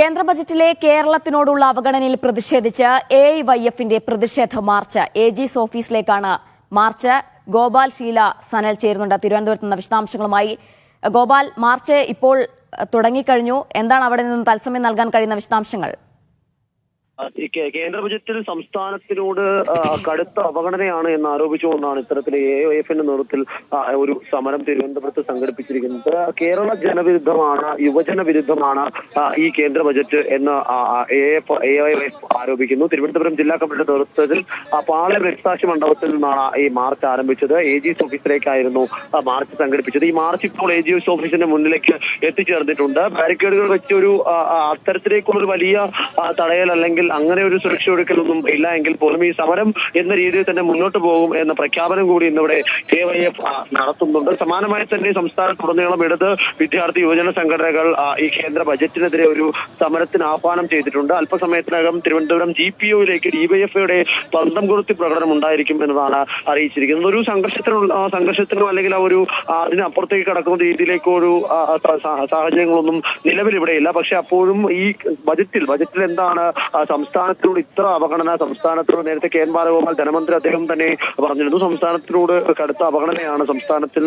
കേന്ദ്ര ബജറ്റിലെ കേരളത്തിനോടുള്ള അവഗണനയിൽ പ്രതിഷേധിച്ച് A Y എഫിന്റെ പ്രതിഷേധ മാർച്ച്. എ ജിസ് ഓഫീസിലേക്കാണ് മാർച്ച്. ഗോപാൽ ഷീല സനൽ ചേരുന്നുണ്ട്. തിരുവനന്തപുരത്ത് നിന്ന് വിശദാംശങ്ങളുമായി. ഗോപാൽ മാർച്ച് ഇപ്പോൾ തുടങ്ങിക്കഴിഞ്ഞു. എന്താണ് അവിടെ നിന്നും തത്സമയം നൽകാൻ കഴിയുന്ന വിശദാംശങ്ങൾ? കേന്ദ്ര ബജറ്റിൽ സംസ്ഥാനത്തിനോട് കടുത്ത അവഗണനയാണ് എന്ന് ആരോപിച്ചുകൊണ്ടാണ് ഇത്തരത്തിൽ എ ഒ എഫിന്റെ നേതൃത്വത്തിൽ ഒരു സമരം തിരുവനന്തപുരത്ത് സംഘടിപ്പിച്ചിരിക്കുന്നത്. കേരള ജനവിരുദ്ധമാണ് യുവജന വിരുദ്ധമാണ് ഈ കേന്ദ്ര ബജറ്റ് എന്ന് എ ഒ എഫ് ആരോപിക്കുന്നു. തിരുവനന്തപുരം ജില്ലാ കമ്മിറ്റിയുടെ നേതൃത്വത്തിൽ പാളയം രക്താക്ഷി മണ്ഡപത്തിൽ നിന്നാണ് ഈ മാർച്ച് ആരംഭിച്ചത്. എ ജി എസ് ഓഫീസിലേക്കായിരുന്നു മാർച്ച് സംഘടിപ്പിച്ചത്. ഈ മാർച്ച് ഇപ്പോൾ എ ജി എസ് ഓഫീസിന്റെ മുന്നിലേക്ക് എത്തിച്ചേർന്നിട്ടുണ്ട്. ബാരിക്കേഡുകൾ വെച്ച് ഒരു ഒരു വലിയ തടയൽ അല്ലെങ്കിൽ അങ്ങനെ ഒരു സുരക്ഷ ഒരുക്കലൊന്നും ഇല്ല എങ്കിൽ പോലും ഈ സമരം എന്ന രീതിയിൽ തന്നെ മുന്നോട്ട് പോകും എന്ന പ്രഖ്യാപനം കൂടി ഇന്നിവിടെ കെ വൈ എഫ് നടത്തുന്നുണ്ട്. സമാനമായി തന്നെ സംസ്ഥാനത്തുടനീളം ഇടത് വിദ്യാർത്ഥി യുവജന സംഘടനകൾ ഈ കേന്ദ്ര ബജറ്റിനെതിരെ ഒരു സമരത്തിന് ആഹ്വാനം ചെയ്തിട്ടുണ്ട്. അല്പസമയത്തിനകം തിരുവനന്തപുരം ജി പി ഒയിലേക്ക് ഡിവൈഎഫ്ഐയുടെ പന്തം കൊളുത്തി പ്രകടനം ഉണ്ടായിരിക്കും എന്നതാണ് അറിയിച്ചിരിക്കുന്നത്. ഒരു സംഘർഷത്തിനുള്ള സംഘർഷത്തിനോ അല്ലെങ്കിൽ ആ ഒരു അതിനപ്പുറത്തേക്ക് കടക്കുന്ന രീതിയിലേക്കോ ഒരു സാഹചര്യങ്ങളൊന്നും നിലവിൽ ഇവിടെയില്ല പക്ഷെ അപ്പോഴും ഈ ബജറ്റിൽ ബജറ്റിൽ എന്താണ് സംസ്ഥാനത്തിനോട് ഇത്ര അവഗണന സംസ്ഥാനത്തിനോട് നേരത്തെ കെ എൻ ബാലഗോപാൽ ധനമന്ത്രി അദ്ദേഹം തന്നെ പറഞ്ഞിരുന്നു. സംസ്ഥാനത്തിനോട് കടുത്ത അവഗണനയാണ് സംസ്ഥാനത്തിൽ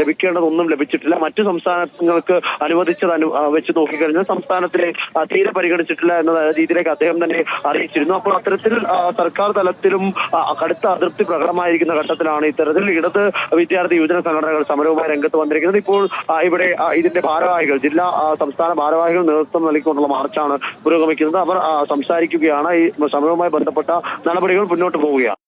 ലഭിക്കേണ്ടതൊന്നും ലഭിച്ചിട്ടില്ല. മറ്റു സംസ്ഥാനങ്ങൾക്ക് അനുവദിച്ചത് അനു വെച്ച് നോക്കിക്കഴിഞ്ഞാൽ സംസ്ഥാനത്തിലെ തീരെ പരിഗണിച്ചിട്ടില്ല എന്ന രീതിയിലേക്ക് അദ്ദേഹം തന്നെ അറിയിച്ചിരുന്നു. അപ്പോൾ അത്തരത്തിൽ സർക്കാർ തലത്തിലും കടുത്ത അതിർത്തി പ്രകടമായിരിക്കുന്ന ഘട്ടത്തിലാണ് ഇത്തരത്തിൽ ഇടത് വിദ്യാർത്ഥി യുവജന സംഘടനകൾ സമരവുമായി രംഗത്ത് വന്നിരിക്കുന്നത്. ഇപ്പോൾ ഇവിടെ ഇതിന്റെ ഭാരവാഹികൾ ജില്ലാ സംസ്ഥാന ഭാരവാഹികൾ നേതൃത്വം നൽകിക്കൊണ്ടുള്ള മാർച്ചാണ് പുരോഗമിക്കുന്നത്. അവർ ആ, സംസാരിക്കുകയാണ്. ഈ സമരവുമായി ബന്ധപ്പെട്ട നടപടികൾ മുന്നോട്ട് പോവുകയാണ്.